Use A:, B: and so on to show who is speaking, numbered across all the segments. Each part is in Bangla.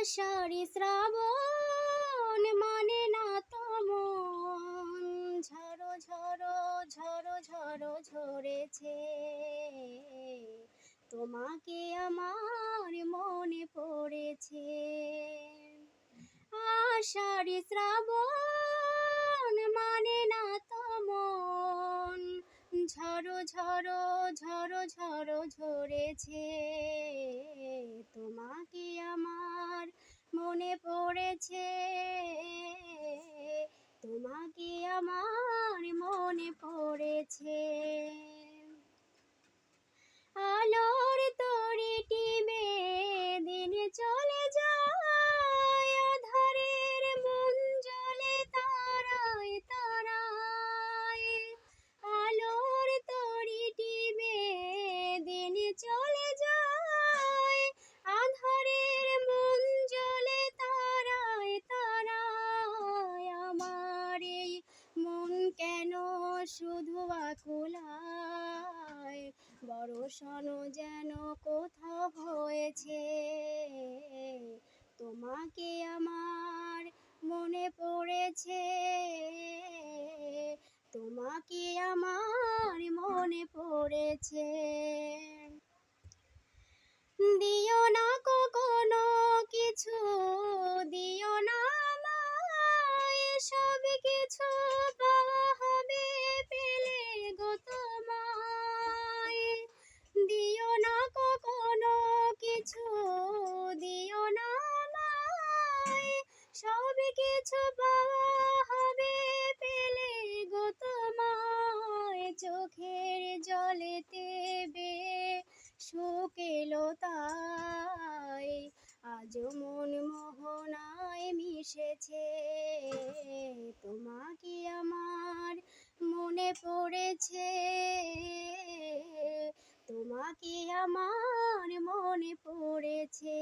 A: আষাঢ়ি শ্রাবণ মানে না তো মন। ঝড়ো ঝড়ো ঝড়ো ঝড়ো ঝরেছে। তোমাকে আমার মনে পড়েছে। আষাঢ়ি শ্রাবণ মানে না তো মন। ঝড়ো ঝড়ো ঝড়ো ঝড়ো ঝরেছে। আমার মনে পড়েছে বড় শোন যেন কোথাও হয়েছে। তোমাকে আমার মনে পড়েছে। তোমাকে আমার মনে পড়েছে। দিও না কখনো কিছু, দিও না সব কিছু পাওয়া হবে পেলে গো তোমায় চোখের জলেতে বে শুকেলো তাই। আজ মন মোহনায় মিশেছে, তোমাকে আমার মনে পড়েছে, তোমাকে আমার মনে পড়েছে।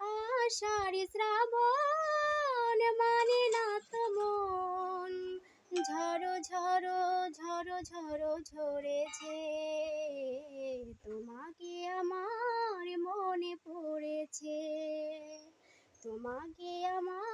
A: আষাঢ়ি শ্রাবণ ঝড়ো ঝরেছে। তোমাকে আমার মনে পড়েছে। তোমাকে আমার